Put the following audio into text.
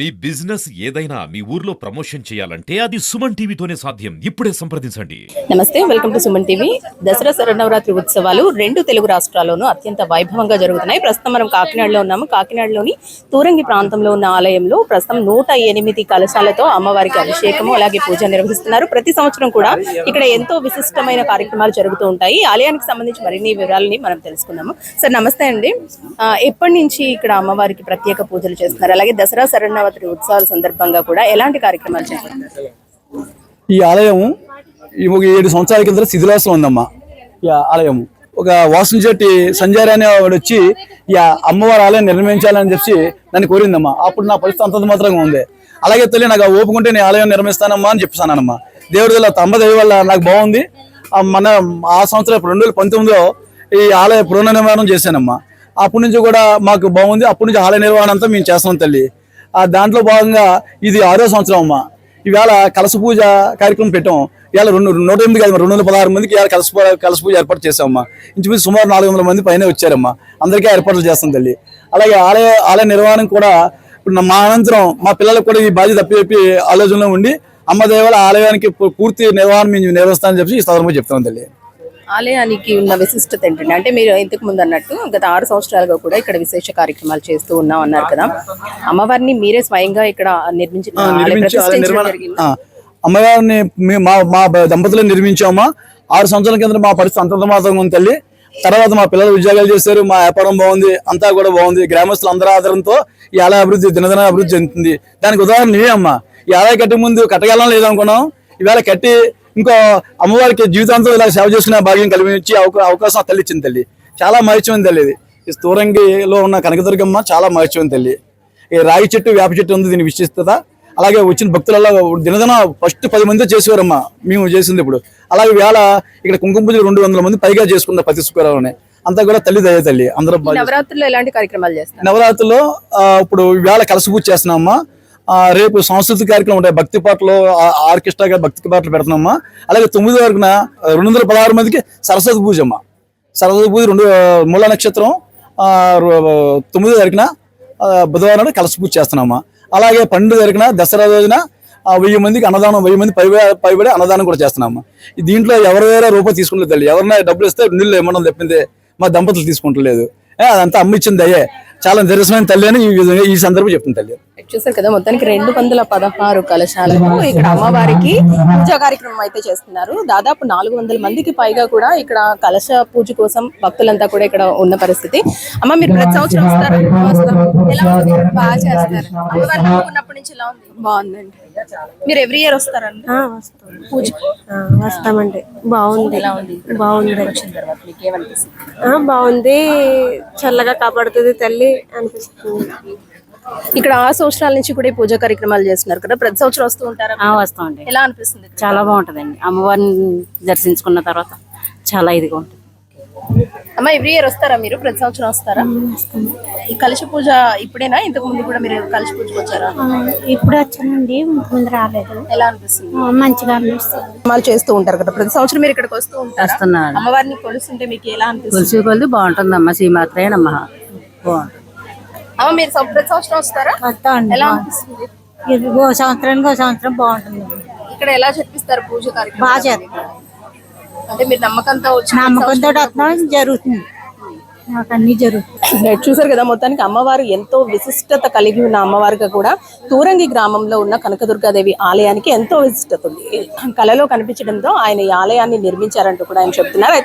మీ business ఏదైనా మీ ఊర్లో promotion చేయాలంటే అది సుమన్ టీవీతోనే సాధ్యం. ఇప్పుడే సంప్రదించండి. నమస్తే welcome to Suman TV. Dasara Sharannavaratri ఉత్సవాలు రెండు తెలుగు రాష్ట్రాల్లోనూ అత్యంత వైభవంగా జరుగుతున్నాయి. ప్రస్తుతం మనం కాకినాడలో ఉన్నాము. కాకినాడలోని తూరంగి ప్రాంతంలో ఉన్న ఆలయంలో ప్రస్తుతం నూట ఎనిమిది కలశాలతో అమ్మవారికి అభిషేకము అలాగే పూజ నిర్వహిస్తున్నారు. ప్రతి సంవత్సరం కూడా ఇక్కడ ఎంతో విశిష్టమైన కార్యక్రమాలు జరుగుతూ ఉంటాయి. ఆలయానికి సంబంధించి మరిన్ని వివరాలని మనం తెలుసుకున్నాము సార్ నమస్తే అండి. ఎప్పటి నుంచి ఇక్కడ అమ్మవారికి ప్రత్యేక పూజలు చేస్తున్నారు? అలాగే దసరా అమరావతి ఉత్సవాల సందర్భంగా కూడా ఎలాంటి కార్యక్రమాలు ఈ ఆలయం ఈ ఒక ఏడు సంవత్సరాల కింద శిథిలాసం ఉందమ్మా. ఈ ఆలయం. ఒక వాసన చెట్టి సంజయ్ అనే వాడు వచ్చి ఈ అమ్మవారి ఆలయం నిర్మించాలని చెప్పి నన్ను కోరిందమ్మా. అప్పుడు నా పరిస్థితి అంతంత మాత్రంగా ఉంది. అలాగే తల్లి నాకు ఓపుకుంటే నేను ఆలయం నిర్మిస్తానమ్మా అని చెప్పానమ్మా దేవుడి వల్ల తమ్మ వల్ల నాకు బాగుంది. మన ఆ సంవత్సరం రెండు వేల పంతొమ్మిదిలో ఈ ఆలయ పునర్నిర్మాణం చేశానమ్మా. అప్పటి నుంచి కూడా మాకు బాగుంది. అప్పటి నుంచి ఆలయ నిర్వహణ అంతా మేము చేస్తాం తల్లి. దాంట్లో భాగంగా ఇది ఆరో సంవత్సరం అమ్మా. ఇవాళ కలస పూజ కార్యక్రమం పెట్టాం. ఇవాళ రెండు నూట ఎనిమిది కాదు రెండు వందల పదహారు మందికి ఇవాళ కలస కలస పూజ ఏర్పాటు చేసామమ్మా ఇంచుమించు సుమారు నాలుగు వందల మంది పైన వచ్చారమ్మా. అందరికీ ఏర్పాట్లు చేస్తాం తల్లి. అలాగే ఆలయ ఆలయ నిర్వహణ కూడా ఇప్పుడు మా అనంతరం మా పిల్లలకు కూడా ఈ బాధ్యత తప్పి చెప్పి ఆలోచనలో ఉండి అమ్మదేవాల ఆలయానికి పూర్తి నిర్వహణ మేము నిర్వహిస్తామని చెప్పి ఈ సందర్భంగా చెప్తున్నాం తల్లి. ఆలయానికి ఉన్న విశిష్టత ఏంటంటే అంటే మీరు ఇంతకు ముందు అన్నట్టు గత ఆరు సంవత్సరాలుగా కూడా ఇక్కడ విశేష కార్యక్రమాలు చేస్తూ ఉన్నాం అన్నారు కదా. అమ్మవారిని మీరే స్వయంగా ఇక్కడ నిర్మించి ఆ, ఆలయ నిర్మించి ఆలయ ప్రతిష్ఠించడం నిర్మాణ జరిగింది. ఆ, అమ్మవారిని మేము మా మా దంపతులు నిర్మించామా? ఆరు సంవత్సరాల కింద మా పరిస్థితి అంతంత మాత్రం ఉంది తల్లి. తర్వాత మా పిల్లలు ఉద్యోగాలు చేశారు మా వ్యాపారం బాగుంది అంతా కూడా బాగుంది. గ్రామస్తులు అందరి ఆధారంతో ఈ ఆలయ అభివృద్ధి దినదిన అభివృద్ధి చెందుతుంది. దానికి ఉదాహరణ నీవే అమ్మా. ఈ ఆలయ కట్టే ముందు కట్టగలం లేదనుకున్నాం. ఈవేళ కట్టి ఇంకో అమ్మవారికి జీవితాంతం ఇలా సేవ చేసుకునే భాగ్యం అవకా అవకాశం తల్లి ఇచ్చింది తల్లి. చాలా మహత్యమైన తల్లి ఇది. ఈ స్తూరంగిలో ఉన్న కనకదుర్గమ్మ చాలా మహత్యమైన తల్లి. ఈ రాగి చెట్టు వేప చెట్టు ఉంది దీని విశిష్టత. అలాగే వచ్చిన భక్తులలో దినదిన ఫస్ట్ పది మంది చేసేవారమ్మా. మేము చేసింది ఇప్పుడు. అలాగే వేళ ఇక్కడ కుంకుమ పూజలు రెండు వందల మంది పైగా చేసుకున్నారు ప్రతి శుక్రవారం అంతా కూడా తల్లి దయ తల్లి. అందరూ నవరాత్రుల్లో ఎలాంటి కార్యక్రమాలు చేస్తారు? నవరాత్రిలో ఇప్పుడు వేళ కలసి పూజ చేస్తున్నామమ్మా. రేపు సాంస్కృతిక కార్యక్రమం ఉంటాయి. భక్తి పాటలు ఆర్కెస్ట్రాగా ఆర్కెస్ట్రా గారి భక్తి పాటలు పెడుతున్నామా అలాగే తొమ్మిది వరకున రెండు వందల పదహారు మందికి సరస్వతి పూజ అమ్మా. సరస్వతి పూజ రెండు మూల నక్షత్రం తొమ్మిది తొమ్మిదో తారీఖున బుధవారం నాడు కలసి పూజ చేస్తున్నామా అలాగే పన్నెండు తారీఖున దసరా రోజున వెయ్యి మందికి అన్నదానం వెయ్యి మంది పై పైబడి అన్నదానం కూడా చేస్తున్నామా దీంట్లో ఎవరు వేరే రూపాయి తీసుకుంటుంది తల్లి ఎవరైనా డబ్బులు ఇస్తే నీళ్ళు ఇవ్వడం తప్పిందే మా దంపతులు తీసుకుంటలేదు. ఏ, అదంతా అమ్మ ఇచ్చింది అయ్యే. చాలా నిరసమైన తల్లి అని ఈ విధంగా ఈ సందర్భం చెప్తుంది తల్లి. చూసారు కదా మొత్తానికి రెండు వందల పదహారు కలశాలకు ఇక్కడ అమ్మవారికి పూజా కార్యక్రమం అయితే చేస్తున్నారు. దాదాపు నాలుగు వందల మందికి పైగా కూడా ఇక్కడ కలశ పూజ కోసం భక్తులంతా కూడా ఇక్కడ ఉన్న పరిస్థితి. అమ్మ మీరు ప్రతి సంవత్సరం వస్తారా బాగా చేస్తారు. అమ్మవారిని నమ్ముకున్నప్పటి నుంచి ఎలా ఉంది? బాగుందండి. మీరు ఎవ్రీ ఇయర్ వస్తారండి? ఆ, వస్తాం. పూజ వస్తామండి. బాగుంది. ఎలా ఉంది బాగుంది. వచ్చిన తర్వాత మీకు ఏమనిపిస్తుంది ఆ, బాగుంది. చల్లగా కాపాడుతుంది తల్లి అనిపిస్తుంది. ఇక్కడ ఆ సంవత్సరాల నుంచి కూడా ఈ పూజా కార్యక్రమాలు చేస్తున్నారు కదా? ప్రతి సంవత్సరం వస్తూ ఉంటారా? ఆ, వస్తామండి. ఎలా అనిపిస్తుంది చాలా బాగుంటుందండి. అమ్మవారిని దర్శించుకున్న తర్వాత చాలా ఇదిగా ఉంటుంది. అమ్మ ఎవ్రీ ఇయర్ వస్తారా మీరు? ప్రతి సంవత్సరం వస్తారా? ఈ కలశ పూజ ఇప్పుడేనా? ఇంతకు ముందు కూడా మీరు కలశ పూజకు వచ్చారా? ఇప్పుడు వచ్చానండి ముందు రాలేదు. ఎలా అనిపిస్తుంది? మంచిగా అనిపిస్తుంది. సినిమాలు చేస్తూ ఉంటారు కదా ప్రతి సంవత్సరం మీరు ఇక్కడికి వస్తూ ఉంటారు? వస్తున్నాను. అమ్మవారిని కొలుస్తుంటే మీకు ఎలా అనిపిస్తుంది? కొలిసి కొలిది బాగుంటుందమ్మా శ్రీమాత్రేనమ్మ బాగుంటుంది. అమ్మ మీరు సం- ప్రతి సంవత్సరం వస్తారా? వస్తామండి ఎలా అనిపిస్తుంది? ఇది ఓ సంవత్సరానికి ఓ సంవత్సరం బాగుంటుంది. ఇక్కడ ఎలా చెప్పిస్తారు పూజ కార్యక్రమం? బాగా చేస్తారు. అంటే మీరు నమ్మకంతో వచ్చి నమ్మకంతో జరుగుతుంది. మాకు అన్ని జరుగుతుంది. చూసారు కదా మొత్తానికి అమ్మవారు ఎంతో విశిష్టత కలిగి ఉన్న అమ్మవారిగా కూడా తూరంగి గ్రామంలో ఉన్న కనకదుర్గాదేవి ఆలయానికి ఎంతో విశిష్టత ఉంది. కళలో కనిపించడంతో ఆయన ఈ ఆలయాన్ని నిర్మించారంటూ కూడా ఆయన చెప్తున్నారు.